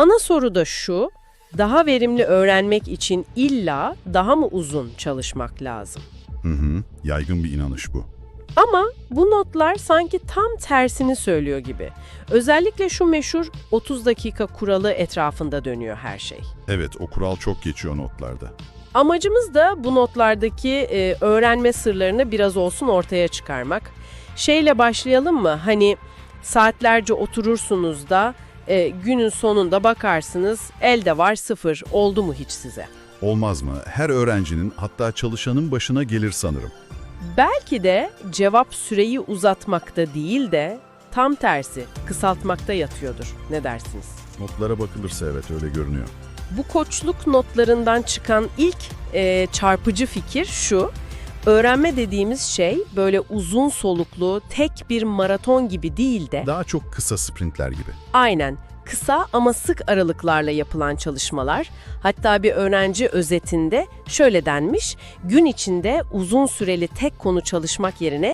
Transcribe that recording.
Ana soru da şu, daha verimli öğrenmek için illa daha mı uzun çalışmak lazım? Hı hı, yaygın bir inanış bu. Ama bu notlar sanki tam tersini söylüyor gibi. Özellikle şu meşhur 30 dakika kuralı etrafında dönüyor her şey. Evet, o kural çok geçiyor notlarda. Amacımız da bu notlardaki e, öğrenme sırlarını biraz olsun ortaya çıkarmak. Şeyle başlayalım mı? Hani saatlerce oturursunuz da e, günün sonunda bakarsınız elde var sıfır. Oldu mu hiç size? Olmaz mı? Her öğrencinin hatta çalışanın başına gelir sanırım. Belki de cevap süreyi uzatmakta değil de tam tersi kısaltmakta yatıyordur. Ne dersiniz? Notlara bakılırsa evet öyle görünüyor. Bu koçluk notlarından çıkan ilk e, çarpıcı fikir şu. Öğrenme dediğimiz şey böyle uzun soluklu, tek bir maraton gibi değil de Daha çok kısa sprintler gibi. aynen kısa ama sık aralıklarla yapılan çalışmalar. Hatta bir öğrenci özetinde şöyle denmiş, gün içinde uzun süreli tek konu çalışmak yerine